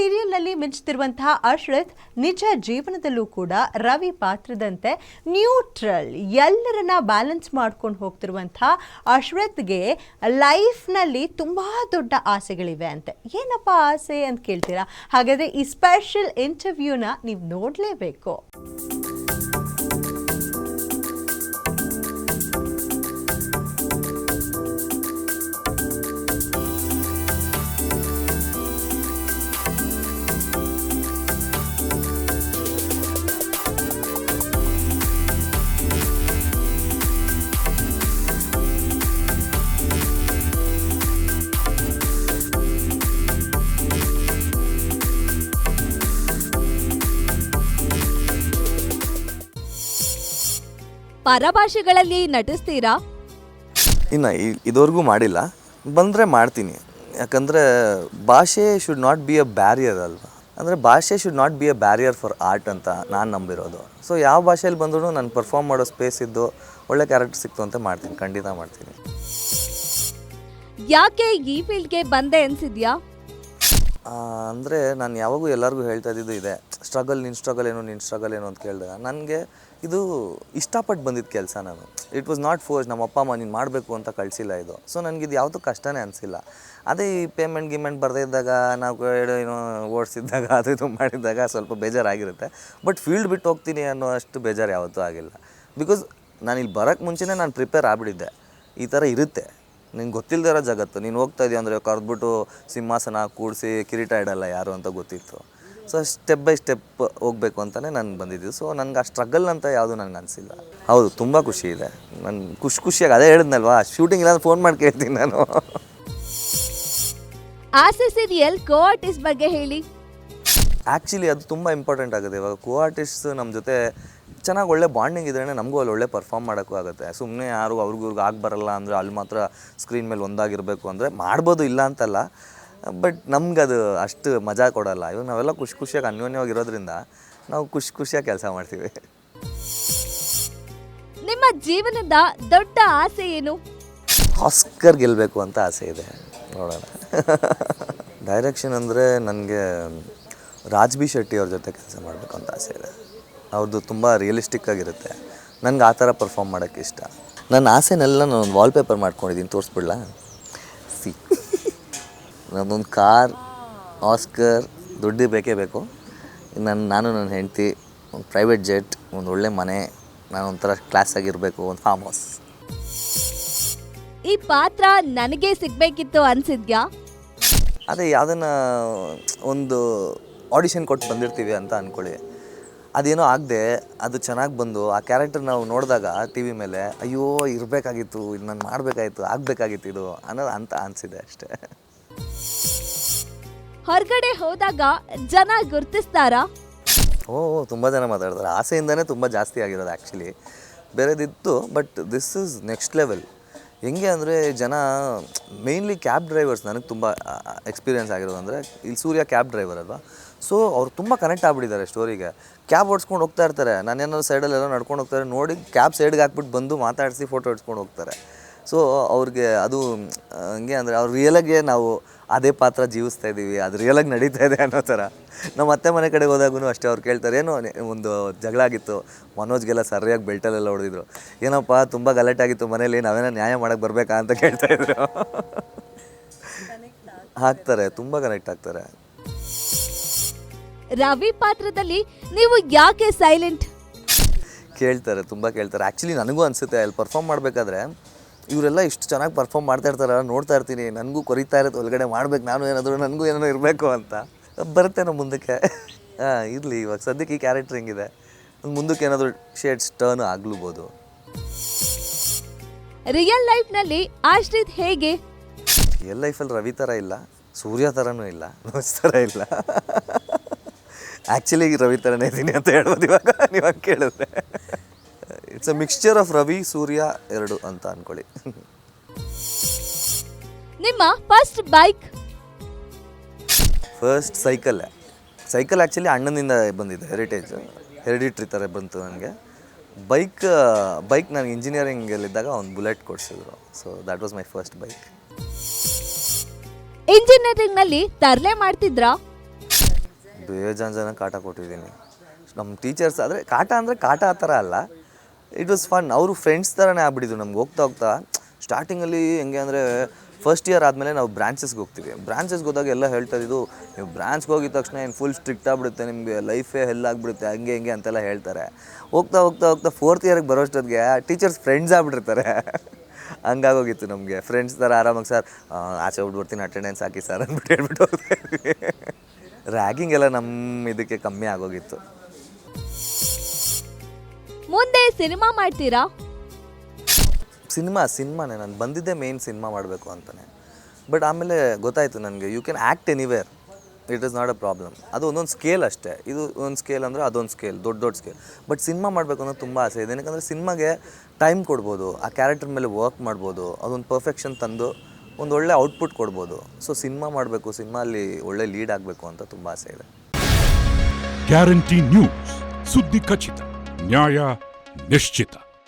ಸೀರಿಯಲ್ನಲ್ಲಿ ಮಿಂಚುತ್ತಿರುವಂತಹ ಅಶ್ರತ್ ನಿಜ ಜೀವನದಲ್ಲೂ ಕೂಡ ರವಿ ಪಾತ್ರದಂತೆ ನ್ಯೂಟ್ರಲ್ ಎಲ್ಲರನ್ನ ಬ್ಯಾಲೆನ್ಸ್ ಮಾಡ್ಕೊಂಡು ಹೋಗ್ತಿರುವಂತಹ ಅಶ್ರತ್ಗೆ ಲೈಫ್ನಲ್ಲಿ ತುಂಬ ದೊಡ್ಡ ಆಸೆಗಳಿವೆ ಅಂತೆ. ಏನಪ್ಪ ಆಸೆ ಅಂತ ಕೇಳ್ತೀರಾ? ಹಾಗಾದರೆ ಈ ಸ್ಪೆಷಲ್ ಇಂಟರ್ವ್ಯೂನ ನೀವು ನೋಡಲೇಬೇಕು. ಪರಭಾಷೆಗಳಲ್ಲಿ ನಟಿಸ್ತೀರಾ? ಇನ್ನು ಇದುವರೆಗೂ ಮಾಡಿಲ್ಲ. ಬಂದರೆ ಮಾಡ್ತೀನಿ. ಯಾಕಂದರೆ ಭಾಷೆ should not be a barrier ಅಲ್ವಾ? ಅಂದರೆ ಭಾಷೆ should not be a barrier for art ಅಂತ ನಾನು ನಂಬಿರೋದು. ಸೊ ಯಾವ ಭಾಷೆಯಲ್ಲಿ ಬಂದ್ರೂ ನಾನು ಪರ್ಫಾರ್ಮ್ ಮಾಡೋ ಸ್ಪೇಸ್ ಇದ್ದು ಒಳ್ಳೆ ಕ್ಯಾರೆಕ್ಟರ್ ಸಿಕ್ತು ಅಂತ ಮಾಡ್ತೀನಿ. ಖಂಡಿತ ಮಾಡ್ತೀನಿ. ಯಾಕೆ ಈ ಫೀಲ್ಡ್ಗೆ ಬಂದೆ ಅನ್ಸಿದ್ಯಾ? ಅಂದರೆ ನಾನು ಯಾವಾಗೂ ಎಲ್ಲರಿಗೂ ಹೇಳ್ತಾ ಇದ್ದಿದ್ದು ಇದೆ. ಸ್ಟ್ರಗಲ್ ನಿನ್ನ ಸ್ಟ್ರಗಲ್ ಏನು ನಿನ್ನ ಸ್ಟ್ರಗಲ್ ಏನು ಅಂತ ಕೇಳಿದಾಗ. ನನಗೆ ಇದು ಇಷ್ಟಪಟ್ಟು ಬಂದಿದ್ದ ಕೆಲಸ ನಾನು. ಇಟ್ ವಾಸ್ ನಾಟ್ ಫೋರ್ಸ್ ನಮ್ಮ ಅಪ್ಪ, ಅಮ್ಮ ನೀನು ಮಾಡಬೇಕು ಅಂತ ಕಳಿಸಿಲ್ಲ ಇದು. ಸೊ ನನಗೆ ಇದು ಯಾವುದೂ ಕಷ್ಟನೇ ಅನಿಸಿಲ್ಲ. ಅದೇ ಈ ಪೇಮೆಂಟ್ ಗಿಮೆಂಟ್ ಬರದೇ ಇದ್ದಾಗ, ನಾವು ಏನೋ ಓಡಿಸಿದ್ದಾಗ, ಅದು ಇದು ಮಾಡಿದಾಗ ಸ್ವಲ್ಪ ಬೇಜಾರಾಗಿರುತ್ತೆ. ಬಟ್ ಫೀಲ್ಡ್ ಬಿಟ್ಟು ಹೋಗ್ತೀನಿ ಅನ್ನೋ ಅಷ್ಟು ಬೇಜಾರು ಯಾವತ್ತೂ ಆಗಿಲ್ಲ. ಬಿಕಾಸ್ ನಾನು ಇಲ್ಲಿ ಬರೋಕ್ಕೆ ಮುಂಚೆನೇ ನಾನು ಪ್ರಿಪೇರ್ ಆಗಿಬಿಟ್ಟಿದ್ದೆ. ಈ ಥರ ಇರುತ್ತೆ. ನಿಂಗೆ ಗೊತ್ತಿಲ್ಲದೆ ಜಗತ್ತು. ನೀನು ಹೋಗ್ತಾ ಇದೆಯಾ ಅಂದರೆ ಕರೆದ್ಬಿಟ್ಟು ಸಿಂಹಾಸನ ಕೂಡಿಸಿ ಕಿರೀಟ ಇಡಲ್ಲ ಯಾರು ಅಂತ ಗೊತ್ತಿತ್ತು. ಸೊ ಸ್ಟೆಪ್ ಬೈ ಸ್ಟೆಪ್ ಹೋಗಬೇಕು ಅಂತಲೇ ನಾನು ಬಂದಿದ್ದು ಸೊ ನನಗೆ ಆ ಸ್ಟ್ರಗಲ್ ಅಂತ ಯಾವುದು ನನಗೆ ಅನಿಸಿಲ್ಲ. ಹೌದು ತುಂಬ ಖುಷಿ ಇದೆ. ನಾನು ಖುಷಿ ಖುಷಿಯಾಗಿ ಅದೇ ಹೇಳಿದ್ನಲ್ವಾ? ಶೂಟಿಂಗ್ ಇಲ್ಲ ಫೋನ್ ಮಾಡಿ ಕೇಳ್ತೀನಿ ನಾನು. ಆಸೆ ಸೀರಿಯಲ್ ಕೋ ಆರ್ಟಿಸ್ಟ್ ಬಗ್ಗೆ ಹೇಳಿ. ಆ್ಯಕ್ಚುಲಿ ಅದು ತುಂಬ ಇಂಪಾರ್ಟೆಂಟ್ ಆಗುತ್ತೆ. ಇವಾಗ ಕೋ ಆರ್ಟಿಸ್ಟ್ ನಮ್ಮ ಜೊತೆ ಚೆನ್ನಾಗಿ ಒಳ್ಳೆ ಬಾಂಡಿಂಗ್ ಇದ್ರೇ ನಮಗೂ ಅಲ್ಲಿ ಒಳ್ಳೆ ಪರ್ಫಾರ್ಮ್ ಮಾಡೋಕ್ಕೂ ಆಗುತ್ತೆ. ಸುಮ್ಮನೆ ಯಾರು ಅವ್ರಿಗೂ ಇವ್ರಿಗೆ ಆಗಿ ಬರಲ್ಲ ಅಂದರೆ ಅಲ್ಲಿ ಮಾತ್ರ ಸ್ಕ್ರೀನ್ ಮೇಲೆ ಒಂದಾಗಿರಬೇಕು ಅಂದರೆ ಮಾಡ್ಬೋದು ಇಲ್ಲ ಅಂತಲ್ಲ. ಬಟ್ ನಮ್ಗೆ ಅದು ಅಷ್ಟು ಮಜಾ ಕೊಡಲ್ಲ. ಇವಾಗ ನಾವೆಲ್ಲ ಖುಷಿ ಖುಷಿಯಾಗಿ ಅನ್ಯೋನ್ಯವಾಗಿರೋದ್ರಿಂದ ನಾವು ಖುಷಿ ಖುಷಿಯಾಗಿ ಕೆಲಸ ಮಾಡ್ತೀವಿ. ನಿಮ್ಮ ಜೀವನದ ದೊಡ್ಡ ಆಸೆ ಏನು? ಆಸ್ಕರ್ ಗೆಲ್ಲಬೇಕು ಅಂತ ಆಸೆ ಇದೆ. ನೋಡೋಣ. ಡೈರೆಕ್ಷನ್ ಅಂದರೆ ನನಗೆ ರಾಜ್ ಬಿ ಶೆಟ್ಟಿ ಅವ್ರ ಜೊತೆ ಕೆಲಸ ಮಾಡಬೇಕು ಅಂತ ಆಸೆ ಇದೆ. ಅವ್ರದ್ದು ತುಂಬ ರಿಯಲಿಸ್ಟಿಕ್ ಆಗಿರುತ್ತೆ. ನನಗೆ ಆ ಥರ ಪರ್ಫಾರ್ಮ್ ಮಾಡೋಕ್ಕೆ ಇಷ್ಟ. ನನ್ನ ಆಸೆನೆಲ್ಲ ನಾನು ಒಂದು ವಾಲ್ಪೇಪರ್ ಮಾಡ್ಕೊಂಡಿದ್ದೀನಿ ತೋರಿಸ್ಬಿಡ್ಲಾ? ಸಿ ನನ್ನೊಂದು ಕಾರ್ ಆಸ್ಕರ್ ದುಡ್ಡು ಬೇಕೇ ಬೇಕು. ನನ್ನ ನಾನು ನನ್ನ ಹೆಂಡತಿ ಒಂದು ಪ್ರೈವೇಟ್ ಜೆಟ್ ಒಂದು ಒಳ್ಳೆ ಮನೆ ನಾನು ಒಂಥರ ಕ್ಲಾಸ್ ಆಗಿರಬೇಕು ಒಂದು ಫಾರ್ಮ್ ಹೌಸ್ ಈ ಪಾತ್ರ ನನಗೆ ಸಿಗಬೇಕಿತ್ತು ಅನ್ಸಿದ್ಯಾ? ಅದೇ ಯಾವುದನ್ನ ಒಂದು ಆಡಿಷನ್ ಕೊಟ್ಟು ಬಂದಿರ್ತೀವಿ ಅಂತ ಅಂದ್ಕೊಳ್ಳಿ ಅದೇನೋ ಆಗದೆ ಅದು ಚೆನ್ನಾಗಿ ಬಂದು ಆ ಕ್ಯಾರೆಕ್ಟರ್ ನಾವು ನೋಡಿದಾಗ ಟಿ ವಿ ಮೇಲೆ ಅಯ್ಯೋ ಇರಬೇಕಾಗಿತ್ತು ಇದು ನಾನು ಮಾಡಬೇಕಾಗಿತ್ತು ಆಗಬೇಕಾಗಿತ್ತು ಇದು ಅನ್ನೋದು ಅಂತ ಅನಿಸಿದೆ ಅಷ್ಟೇ. ಹೊರಗಡೆ ಹೋದಾಗ ಜನ ಗುರ್ತಿಸ್ತಾರಾ? ಓ, ತುಂಬ ಜನ ಮಾತಾಡ್ತಾರೆ. ಆಸೆಯಿಂದನೇ ತುಂಬ ಜಾಸ್ತಿ ಆಗಿರೋದು actually ಬೇರೆದಿತ್ತು but this is next level ಹೆಂಗೆ ಅಂದರೆ ಜನ ಮೇಯ್ನ್ಲಿ ಕ್ಯಾಬ್ ಡ್ರೈವರ್ಸ್ ನನಗೆ ತುಂಬ ಎಕ್ಸ್ಪೀರಿಯನ್ಸ್ ಆಗಿರೋದು ಅಂದರೆ, ಇಲ್ಲಿ ಸೂರ್ಯ ಕ್ಯಾಬ್ ಡ್ರೈವರ್ ಅಲ್ವಾ? ಸೊ ಅವ್ರು ತುಂಬ ಕನೆಕ್ಟ್ ಆಗ್ಬಿಟ್ಟಿದ್ದಾರೆ ಸ್ಟೋರಿಗೆ ಕ್ಯಾಬ್ ಓಡಿಸ್ಕೊಂಡು ಹೋಗ್ತಾ ಇರ್ತಾರೆ. ನಾನೇನಾದ್ರು ಸೈಡಲ್ಲೆಲ್ಲ ನಡ್ಕೊಂಡು ಹೋಗ್ತಾರೆ, ನೋಡಿ ಕ್ಯಾಬ್ ಸೈಡ್ಗೆ ಹಾಕ್ಬಿಟ್ಟು ಬಂದು ಮಾತಾಡಿಸಿ ಫೋಟೋ ಹೊಡ್ಸ್ಕೊಂಡು ಹೋಗ್ತಾರೆ. ಸೊ ಅವ್ರಿಗೆ ಅದು ಹಂಗೆ ಅಂದರೆ ಅವ್ರು ರಿಯಲಾಗೆ ನಾವು ಅದೇ ಪಾತ್ರ ಜೀವಿಸ್ತಾ ಇದ್ದೀವಿ ಅದು ರಿಯಲಾಗಿ ನಡೀತಾ ಇದೆ ಅನ್ನೋ ಥರ. ನಮ್ಮ ಅತ್ತೆ ಮನೆ ಕಡೆ ಹೋದಾಗೂ ಅಷ್ಟೇ ಅವ್ರು ಕೇಳ್ತಾರೆ ಏನೋ ಒಂದು ಜಗಳ ಆಗಿತ್ತು ಮನೋಜ್ಗೆಲ್ಲ ಸರಿಯಾಗಿ ಬೆಲ್ಟಲ್ಲೆಲ್ಲ ಹೊಡೆದಿದ್ರು. ಏನಪ್ಪ ತುಂಬ ಗಲಾಟೆ ಆಗಿತ್ತು ಮನೇಲಿ ನಾವೇನೋ ನ್ಯಾಯ ಮಾಡೋಕ್ಕೆ ಬರಬೇಕಾ? ಅಂತ ಕೇಳ್ತಾ ಇದ್ರು. ಹಾಕ್ತಾರೆ ತುಂಬ ಕನೆಕ್ಟ್ ಆಗ್ತಾರೆ. ರವಿ ಪಾತ್ರದಲ್ಲಿ ನೀವು ಯಾಕೆ ಸೈಲೆಂಟ್ ಕೇಳ್ತಾರೆ ತುಂಬ ಕೇಳ್ತಾರೆ. ಆ್ಯಕ್ಚುಲಿ ನನಗೂ ಅನಿಸುತ್ತೆ ಅಲ್ಲಿ ಪರ್ಫಾರ್ಮ್ ಮಾಡಬೇಕಾದ್ರೆ ಇವರೆಲ್ಲ ಇಷ್ಟು ಚೆನ್ನಾಗಿ ಪರ್ಫಾರ್ಮ್ ಮಾಡ್ತಾ ಇರ್ತಾರ ನೋಡ್ತಾ ಇರ್ತೀನಿ ನನಗೂ ಕೊರಿತಾ ಇರುತ್ತೆ ಒಳಗಡೆ ಮಾಡ್ಬೇಕು ನಾನು ಏನಾದರೂ ನನಗೂ ಏನೋ ಇರಬೇಕು ಅಂತ. ಬರುತ್ತೆ ನಮ್ಮ ಮುಂದಕ್ಕೆ. ಹಾಂ ಇರಲಿ ಇವಾಗ ಸದ್ಯಕ್ಕೆ ಈ ಕ್ಯಾರೆಕ್ಟರ್ ಹಿಂಗಿದೆ? ಮುಂದಕ್ಕೆ ಏನಾದರೂ ಶೇಡ್ಸ್ ಟರ್ನ್ ಆಗ್ಲೂಬೋದು. ರಿಯಲ್ ಲೈಫ್ನಲ್ಲಿ ಆಶ್ರಿತ್ ಹೇಗೆ? ರಿಯಲ್ ಲೈಫಲ್ಲಿ ರವಿ ಥರ ಇಲ್ಲ ಸೂರ್ಯ ಥರನೂ ಇಲ್ಲ ನೋಸ್ ಥರ ಇಲ್ಲ. ಆ್ಯಕ್ಚುಲಿ ರವಿ ಥರನೇ ಇದ್ದೀನಿ ಅಂತ ಹೇಳ್ಬೋದು ಇವಾಗ ನೀವಾಗ ಕೇಳಿದ್ರೆ. It's a mixture of Ravi Surya ಎರಡು ಅಂತ ಅನ್ಕೊಳ್ಳಿ. ನಿಮ್ಮ first bike first cycle cycle actually ಅಣ್ಣನಿಂದ ಬಂದಿದೆ ಹೆರಿಟೇಜ್ ಹೆರಿಡಿಟ್ರಿ ಥರ ಬಂತು ನನಗೆ. ಬೈಕ್ ಬೈಕ್ ನನಗೆ ಇಂಜಿನಿಯರಿಂಗಲ್ಲಿದ್ದಾಗ ಒಂದು bullet ಕೊಡಿಸಿದ್ರು. So that was my first bike ಇಂಜಿನಿಯರಿಂಗ್ನಲ್ಲಿ ತರಲೆ ಮಾಡ್ತಿದ್ರ? ಮಾಡ್ತಿದ್ರಾ ಬೇಜಾನ್ ಜನ ಕಾಟ ಕೊಟ್ಟಿದ್ದೀನಿ. ನಮ್ಮ ಟೀಚರ್ಸ್ ಆದರೆ ಕಾಟ ಅಂದರೆ ಕಾಟ ಆ ಥರ ಅಲ್ಲ. ಇಟ್ ವಾಸ್ ಫನ್ ಅವರು ಫ್ರೆಂಡ್ಸ್ ಥರನೇ ಆಗ್ಬಿಟ್ಟಿದ್ರು ನಮ್ಗೆ. ಹೋಗ್ತಾ ಹೋಗ್ತಾ ಸ್ಟಾರ್ಟಿಂಗಲ್ಲಿ ಹೆಂಗೆ ಅಂದರೆ ಫಸ್ಟ್ ಇಯರ್ ಆದಮೇಲೆ ನಾವು ಬ್ರಾಂಚಸ್ಗೆ ಹೋಗ್ತೀವಿ ಬ್ರಾಂಚಸ್ಗೆ ಹೋದಾಗ ಎಲ್ಲ ಹೇಳ್ತಾ ಇದ್ದು ನೀವು ಬ್ರಾಂಚ್ಗೆ ಹೋಗಿದ ತಕ್ಷಣ ಏನು ಫುಲ್ ಸ್ಟ್ರಿಕ್ಟ್ ಆಗಿಬಿಡುತ್ತೆ, ನಿಮಗೆ ಲೈಫೇ ಹೆಲ್ ಆಗಿಬಿಡುತ್ತೆ, ಹಂಗೆ ಹಿಂಗೆ ಅಂತೆಲ್ಲ ಹೇಳ್ತಾರೆ. ಹೋಗ್ತಾ ಹೋಗ್ತಾ ಹೋಗ್ತಾ ಫೋರ್ತ್ ಇಯರ್ಗೆ ಬರೋಷ್ಟೊತ್ತಿಗೆ ಟೀಚರ್ಸ್ ಫ್ರೆಂಡ್ಸ್ ಆಗ್ಬಿಟ್ಟಿರ್ತಾರೆ. ಹಂಗಾಗೋಗಿತ್ತು ನಮಗೆ. ಫ್ರೆಂಡ್ಸ್ ಥರ ಆರಾಮಾಗಿ, ಸರ್ ಆಚೆ ಬಿಟ್ಬಿಡ್ತೀನಿ ಅಟೆಂಡೆನ್ಸ್ ಹಾಕಿ, ಸರ್ ಅಂದ್ಬಿಟ್ಟು ಹೇಳ್ಬಿಟ್ಟು ರ್ಯಾಗಿಂಗ್ ಎಲ್ಲ ನಮ್ಮ ಇದಕ್ಕೆ ಕಮ್ಮಿ ಆಗೋಗಿತ್ತು. ಮುಂದೆ ಸಿನಿಮಾ ಮಾಡ್ತೀರಾ? ಸಿನಿಮಾ ಸಿನಿಮಾನೇ. ನಾನು ಬಂದಿದ್ದೆ ಮೇನ್ ಸಿನಿಮಾ ಮಾಡಬೇಕು ಅಂತಲೇ ಬಟ್ ಆಮೇಲೆ ಗೊತ್ತಾಯಿತು ನನಗೆ you can act anywhere it is not a problem ಅದು ಒಂದೊಂದು ಸ್ಕೇಲ್ ಅಷ್ಟೇ. ಇದು ಒಂದು ಸ್ಕೇಲ್ ಅಂದರೆ ಅದೊಂದು ಸ್ಕೇಲ್ ದೊಡ್ಡ ದೊಡ್ಡ ಸ್ಕೇಲ್ ಬಟ್ ಸಿನಿಮಾ ಮಾಡಬೇಕು ಅನ್ನೋದು ತುಂಬ ಆಸೆ ಇದೆ. ಏನಕ್ಕೆ ಸಿನಿಮಾಗೆ ಟೈಮ್ ಕೊಡ್ಬೋದು ಆ ಕ್ಯಾರೆಕ್ಟರ್ ಮೇಲೆ ವರ್ಕ್ ಮಾಡ್ಬೋದು ಅದೊಂದು ಪರ್ಫೆಕ್ಷನ್ ತಂದು ಒಂದು ಒಳ್ಳೆ ಔಟ್ಪುಟ್ ಕೊಡ್ಬೋದು. ಸೊ ಸಿನಿಮಾ ಮಾಡಬೇಕು ಸಿನಿಮಾ ಅಲ್ಲಿ ಒಳ್ಳೆ ಲೀಡ್ ಆಗಬೇಕು ಅಂತ ತುಂಬ ಆಸೆ ಇದೆ. ಗ್ಯಾರಂಟಿ ನ್ಯೂಸ್ ಸುದ್ದಿ ಖಚಿತ ನ್ಯಾಯ ನಿಶ್ಚಿತ